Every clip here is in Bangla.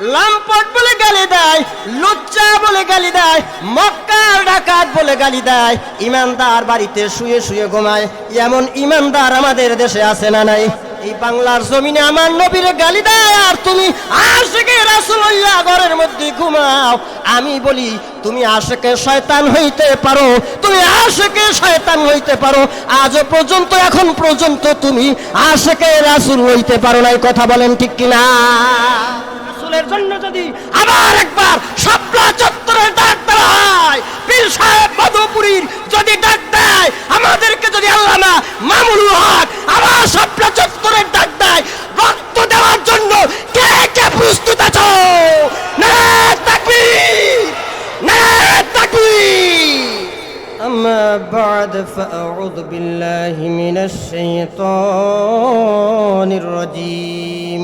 লাম্পট বলে গালি দেয়, লুচ্চা বলে গালি দেয়, মক্কার ডাকাত বলে গালি দেয়। ইমানদার বাড়িতে শুয়ে শুয়ে ঘুমায়, এমন ইমানদার আমাদের দেশে আছে না নাই? এই বাংলার জমিনে আমার নবীর গালি দেয়, আর তুমি আশেকে রাসুল্লাহ ঘরের মধ্যে ঘুমাও। আমি বলি, তুমি আশেকে শয়তান হইতে পারো, তুমি আশেকে শয়তান হইতে পারো। আজও পর্যন্ত, এখন পর্যন্ত তুমি আশেকে রাসুল হইতে পারো না এই কথা বলেন ঠিক কিনা? রাসুলের জন্য যদি আবার একবার শাপলা চত্বরের ডাক দেওয়া হয় পীর সাহেব মধুপুরীর যদি ডাক দেয় আমাদেরকে যদি আল্লামা মামুল হক আবার শাপলা চত্বরের ডাক দেয় রক্ত দেওয়ার জন্য কে কে প্রস্তুত আছো না তাকবীর না তাকবীর أما بعد فأعوذ بالله من الشيطان الرجيم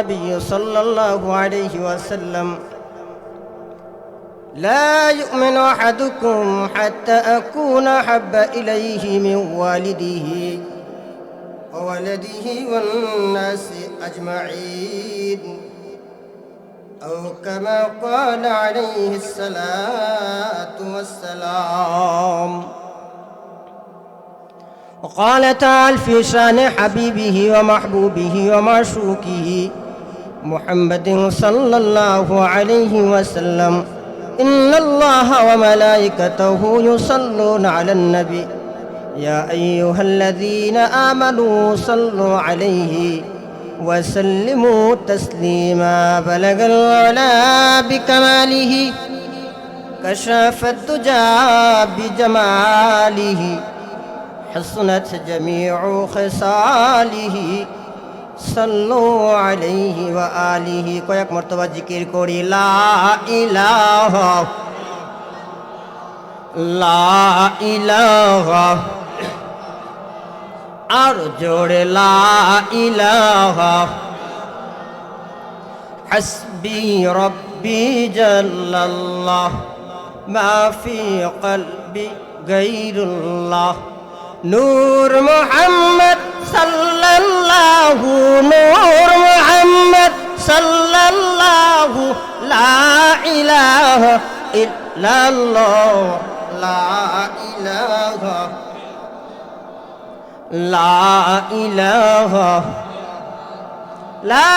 النبي صلى الله عليه وسلم. لا يؤمن أحدكم حتى أكون أحب إليه من والده وولده والناس أجمعين. أو كما قال عليه الصلاة والسلام. وقال تعالى في شأن حبيبه ومحبوبه ومعشوقه محمد صلى الله عليه وسلم. إن الله وملائكته يصلون على النبي. يا أيها الذين آمنوا صلوا عليه وسلموا تسليما. بلغ العلا بكماله. كشف الدجى بجماله. حسنت جميع خصاله. صلوا عليه وآله কয়েক মর্তবা জিকির করি লা ইলাহা লা ইলাহা আর জোরে লা ইলাহা حسبي ربي جل الله ما في قلبي غير الله نور محمد صلى الله نور محمد صلى الله لا إله إلا الله. لا إله. لا إله. لا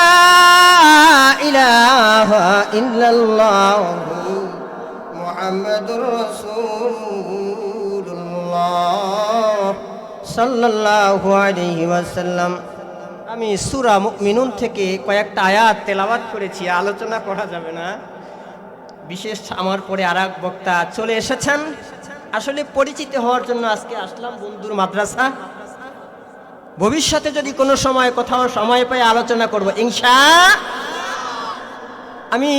إله إلا الله. محمد رسول الله. صلى الله عليه وسلم. আমি সুরা মুমিনুন থেকে কয়েকটা আয়াত তেলাওয়াত করেছি, আলোচনা করা যাবে না। বিশেষ আমার পরে আর বক্তা চলে এসেছেন। আসলে পরিচিত হওয়ার জন্য আজকে আসলাম বন্ধুর মাদ্রাসা। ভবিষ্যতে যদি কোনো সময় কোথাও সময় পাই আলোচনা করব, ইনশা আমি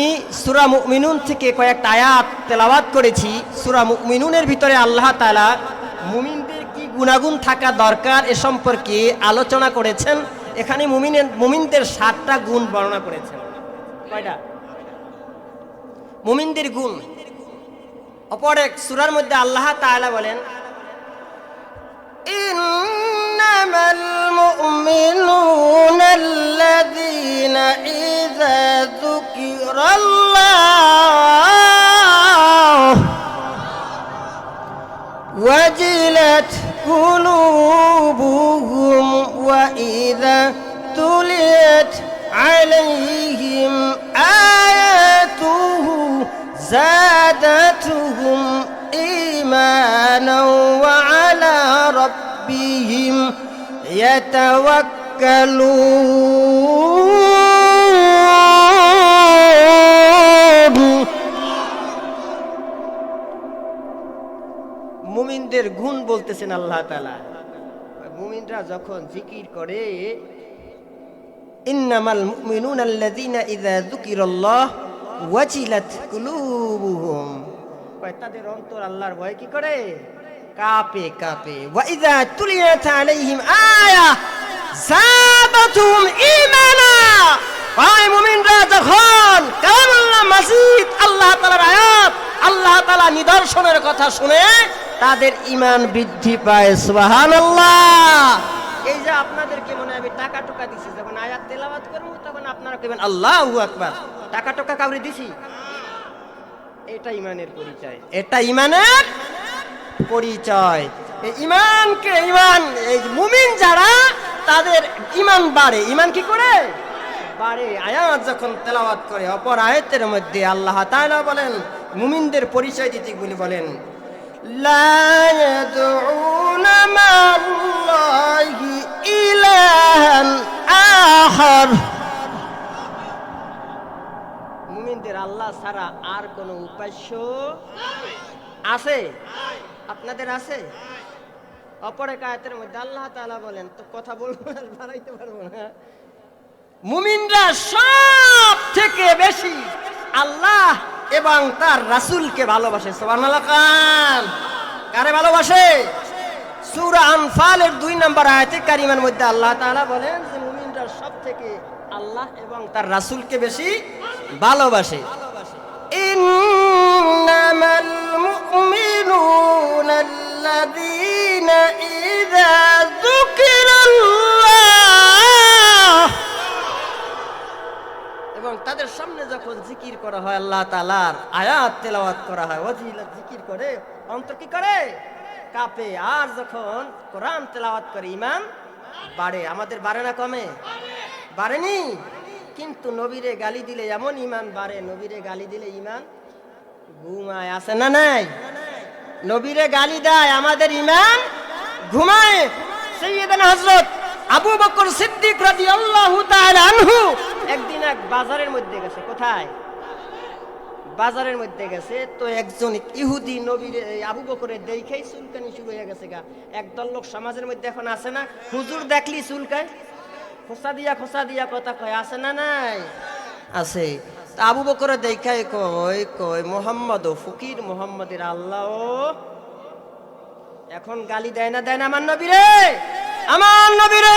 সুরা মুমিনুন থেকে কয়েকটা আয়াত তেলাওয়াত করেছি। সুরা মুমিনুনের ভিতরে আল্লাহ তালা মুমিনদের কি গুণাগুণ থাকা দরকার এ সম্পর্কে আলোচনা করেছেন। এখানে মুমিনের মুমিনদের সাতটা গুণ বর্ণনা করেছেন কয়টা মুমিনদের গুণ অপর এক সুরার মধ্যে আল্লাহ তাআলা বলেন إنما المؤمنون الذين إذا ذكر الله وجلت قلوبهم عليهم آياته زادتهم إيمانا وعلى ربهم يتوكلون মুমিনদের গুণ বলতেছেন আল্লাহ তালা মুমিনরা যখন জিকির করে ইন্নামাল মুমিনুন আল্লাযীনা ইযা যুকিরাল্লাহ ওয়াজিলাত কুলুবুহুম। কয়, তাদের অন্তর আল্লাহর ভয় কি করে? কাঁপে কাঁপে। ওয়া ইযা তুলিয়াত আলাইহিম আয়া যাদাতুহুম ঈমানা। কয় মুমিনরা, যখন কালামুল্লাহ মাজিদ, আল্লাহ তাআলার আয়াত, আল্লাহ তাআলা নিদর্শনের কথা শুনে তাদের ঈমান বৃদ্ধি পায়, সুবহানাল্লাহ। এই যে আপনাদেরকে মনে আমি টাকা টোকা দিছি, যখন আয়াত তেলাওয়াত করব, তখন আপনারা কইবেন, আল্লাহু আকবার। টাকা টোকা কাউরে দিছি? এটা ইমানের পরিচয়। এটা ইমানের পরিচয়। ইমানকে ইমান এই মুমিন যারা, তাদের ইমান বাড়ে। ইমান কি করে? বাড়ে। আয়াত যখন তেলাওয়াত করে, অপর আয়াতের মধ্যে আল্লাহ তাআলা বলেন, মুমিনদের পরিচয় দিতে বলে বলেন لا يدعون مع الله إلها آخر মুমিনদের আল্লাহ ছাড়া আর কোন উপাস্য আছে আপনাদের আছে অপর এক আয়াতের মধ্যে আল্লাহ তাআলা বলেন তো কথা বলবো আর বাড়াইতে পারবো না মুমিনরা সব থেকে বেশি আল্লাহ এবং তার রাসূলকে ভালোবাসে, সুবহানাল্লাহ খান। কারে ভালোবাসে? সূরা আনফালের দুই নম্বর আয়াতে কারিমার মধ্যে আল্লাহ তাআলা বলেন যে, মুমিনরা সব থেকে আল্লাহ এবং তার রাসূলকে বেশি ভালোবাসে। ইন্নামাল মুমিনুনা যখন জিকির করা হয়, আল্লাহ তালার আয়াত তেলাওয়াত করা হয় ওজিলা জিকির করে অন্তর কি করে? কাপে। আর যখন কোরআন তেলাওয়াত করে ইমান বাড়ে। আমাদের বাড়ে না কমে? বাড়েনি। কিন্তু নবীরে গালি দিলে এমন ইমান বাড়ে, নবীরে গালি দিলে ইমান ঘুমায়। আছে না নাই? নবীরে গালি দেয়, আমাদের ইমান ঘুমায়। সৈয়দানা হযরত আবু বকর সিদ্দিক রাদিয়াল্লাহু তাআলা আনহু একদিন এক বাজারের মধ্যে গেছে, কোথায়? বাজারের মধ্যে গেছে, তো একজন ইহুদি নবীর আবু বকরের দেখেই চুলকানি শুরু হয়ে গেছে গা। একদল লোক সমাজের মধ্যে এখন আছে না? হুজুর দেখলি চুলকায়? খোসা দিয়া খোসা দিয়া কথা কয়, আছে না নাই? আছে। আবু বকরের দেখাই কয় কয়, মোহাম্মদ ও ফকির, মোহাম্মদের আল্লাহ এখন গালি দেয় না দেয় না আমার নবীরে? আমার নবীরে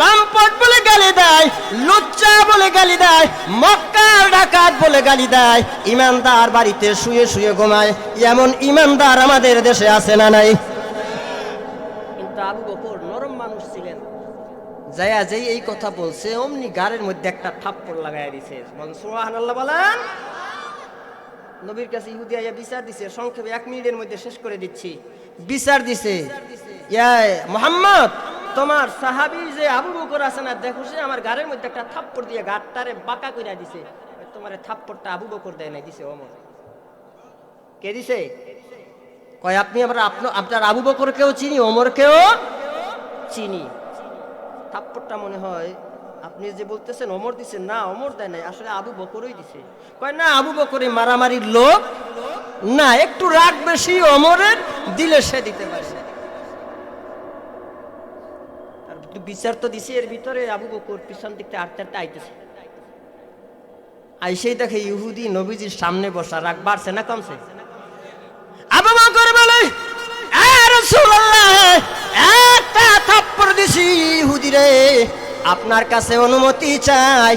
লাম্পট বলে গালি দেয়, লুচ্চা বলে গালি দেয়, মক্কার ডাকাত বলে গালি দেয়। ইমানদার বাড়িতে শুয়ে শুয়ে ঘুমায়, এমন ইমানদার আমাদের দেশে আছে না নাই? কিন্তু আবু বকর নরম মানুষ ছিলেন। যায়া যেই এই কথা বলছে, অমনি গাড়ের মধ্যে একটা থাপ্পড় লাগাই দিছে। বলেন, সুবহানাল্লাহ বলেন। নবীর কাছে ইহুদি আইয়া বিচার দিছে, সংক্ষেপে এক মিনিটের মধ্যে শেষ করে দিচ্ছি। বিচার দিছে মোহাম্মদ তোমার সাহাবি যে আবু বকর আছে না, দেখো সে আমার গাড়ির মধ্যে একটা থাপ্পড় দিয়ে গাড়টারে বাঁকা কইরা দিছে। তোমার থাপ্পড়টা আবু বকর দেয় নাই, দিছে অমর। কে দিছে? কয়, আপনি আপন- আপনার আবু বকরকেও চিনি ওমরকেও চিনি। থাপ্পড়টা মনে হয় আপনি যে বলতেছেন অমর দিছেন না, অমর দেয় নাই, আসলে আবু বকরই দিছে। কয়, না, আবু বকরে মারামারির লোক না একটু রাগ বেশি অমরের, দিলে সে দিতে পারে আর একটু বিচার তো দিছে এর ভিতরে আবু বকর পিছন দিকতে আটতে আটতে আইতেছে। আইসেই দেখে ইহুদি নবীজির সামনে বসা রাগ বাড়ছে না কমছে? আবু বকর বলে "এ রাসূলুল্লাহ, একটা থাপ্পড় দিছি ইহুদি রে আপনার কাছে অনুমতি চাই।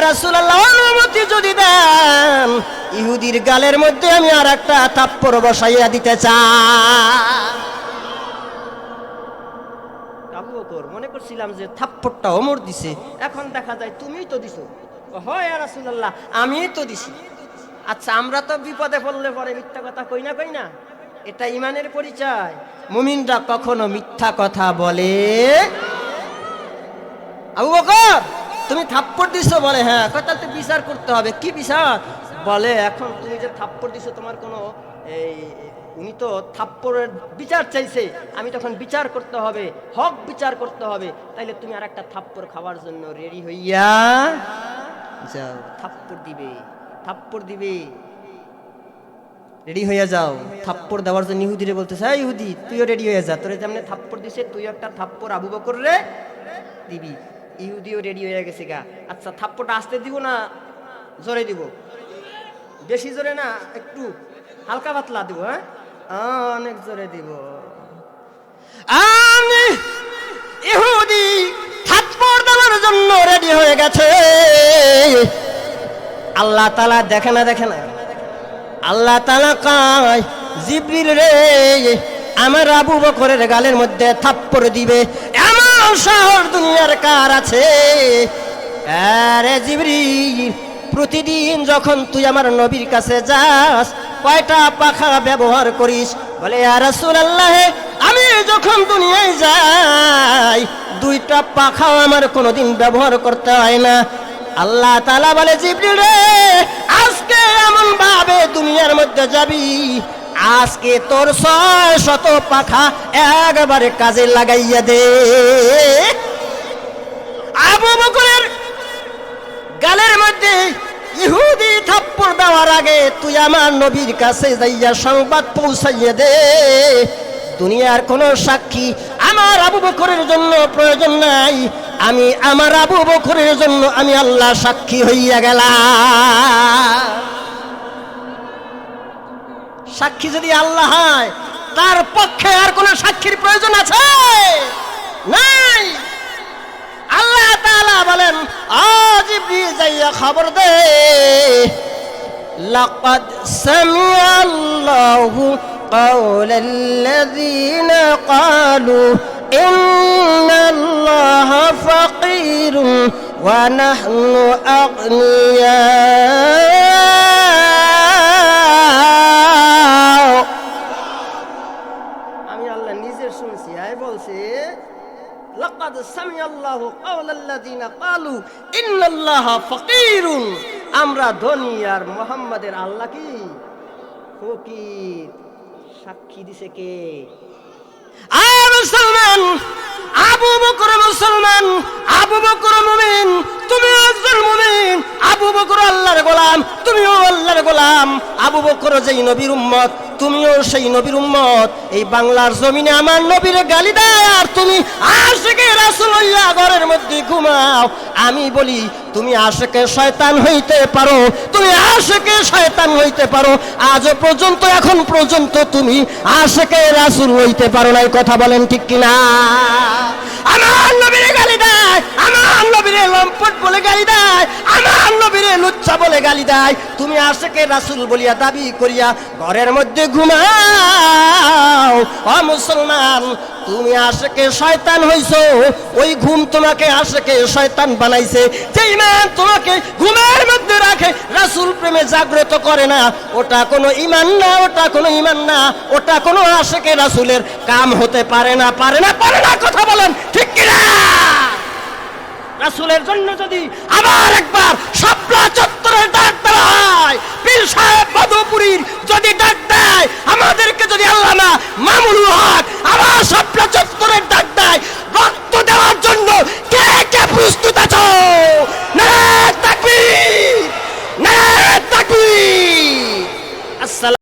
রাসূলুল্লাহ অনুমতি যদি দেন ইহুদির গালের মধ্যে আমি আর একটা থাপ্পড় বসাইয়া দিতে চাই। করছিলাম যে থাপ্পড়টা অমর দিছে, এখন দেখা যায় তুমিই তো দিছো। হয় আর রাসূলুল্লাহ, আমিই তো দিছি। আচ্ছা আমরা তো বিপদে পড়লে পরে মিথ্যা কথা কই না কই না? এটা ইমানের পরিচয়। মুমিনরা কখনো মিথ্যা কথা বলে আবু বকর, তুমি থাপ্পড় দিছো বলে হ্যাঁ তাহলে তো বিচার করতে হবে। কি বিচার? বলে, এখন তুমি যে থাপ্পড় দিছো, তোমার কোনো এই উনি তো থাপ্পড়ের বিচার চাইছে। আমি তখন বিচার করতে হবে, হক বিচার করতে হবে। তাইলে তুমি আর একটা থাপ্পড় খাওয়ার জন্য রেডি হইয়া যাও। থাপ্পড় দিবে থাপ্পড় দিবে। রেডি হইয়া যাও। থাপ্পড় দেওয়ার জন্য ইহুদিরে বলতেছে হ্যাঁ ইহুদি, তুইও রেডি হয়ে যা। তোরে যেমন থাপ্পড় দিছে তুই একটা থাপ্পড় আবু বকর রে দিবি। ইহুদিও রেডি হয়ে গেছে গা। আচ্ছা থাপ্পড়টা আসতে দিব না জোরে দিব? বেশি জোরে না, একটু হালকা পাতলা দিব হ্যাঁ? অনেক জোরে দিব। আমি ইহুদি থাপ্পড় দেওয়ার জন্য রেডি হয়ে গেছে। আল্লাহ তালা দেখে না দেখে না। আল্লাহ তালা কায়, জিব্রিল রে, আমার আবু বকরের গালের মধ্যে থাপ্পড় দিবে। এমন শহর দুনিয়ার কার আছে? আরে জিব্রিল, প্রতিদিন যখন তুই আমার নবীর কাছে যাস কয়টা পাখা ব্যবহার করিস? বলে আর আল্লাহ আমি যখন দুনিয়ায় যাই, দুইটা পাখাও আমার কোনোদিন ব্যবহার করতে হয় না। আল্লাহ তালা বলে, জিবরিল রে, আজকে এমন ভাবে দুনিয়ার মধ্যে যাবি, আজকে তোর ছয় শত পাখা একবারে কাজে লাগাইয়া দে। আবু বকরের গালের মধ্যে ইহুদি থাপ্পড় দেওয়ার আগে তুই আমার নবীর কাছে যাইয়া সংবাদ পৌঁছাইয়া দে। দুনিয়ার কোনো সাক্ষী আমার আবু বকরের জন্য প্রয়োজন নাই। আমি আমার আবু বকরের জন্য আমি আল্লাহ সাক্ষী হইয়া গেলাম। সাক্ষী যদি আল্লাহ হয়, তার পক্ষে আর কোনো সাক্ষীর প্রয়োজন আছে? যাইয়া খবর দে لقد سمع الله قول الذين قالوا إن الله فقير ونحن أغنياء আমি আল্লাহ নিজে শুনছি আয় বলছে আমরা ধনী মুহাম্মাদের আল্লাহ কি? ফকির। সাক্ষী দিছে কে? মুসলমান, আবু বকর মুসলমান, আবু বকর মুমিন তুমি একজন মুমিন, আবু বকর আল্লাহর গোলাম, তুমিও আল্লাহর গোলাম। আবু বকর যেই নবীর উম্মত, তুমিও সেই নবীর উম্মত। এই বাংলার জমিনে আমার নবীর গালি দেয়, আর তুমি আশেকে রাসূল ঘরের মধ্যে ঘুমাও। আমি বলি, তুমি আশেকে শয়তান হইতে পারো, তুমি আশেকে শয়তান হইতে পারো। আজ পর্যন্ত, এখন পর্যন্ত তুমি আশেকে রাসূল হইতে পারো না এই কথা বলেন ঠিক কিনা? আমার নবীরে গালি দেয়, আমার বলে গালি দেয়। তুমি আশেকে রাসূল বলিয়া দাবি করিয়া ঘরের মধ্যে ঘুমাও। ও মুসলমান, তুমি আশেকে শয়তান হইছো। ওই ঘুম তোমাকে আশেকে শয়তান বানাইছে। যে ইমান তোমাকে ঘুমের মধ্যে রাখে, রাসূল প্রেমে জাগ্রত করে না। ওটা কোনো ইমান না, ওটা কোনো ইমান না। ওটা কোনো আশেকে রাসূলের কাম হতে পারে না পারে না পারে না, কথা বলেন, ঠিক কিনা? রাসূলের জন্য যদি আবার একবার শাপলা যদি ডাক্তার হয় পীর সাহেব মধুপুরীর যদি ডাক আমাদেরকে যদি আল্লাহ না মামুল হক আমার স্বপ্ন চত্বরের ডাক দেয়, রক্ত দেওয়ার জন্য কে কে প্রস্তুত আছো? না তাকবীর! না তাকবীর! আসসালাম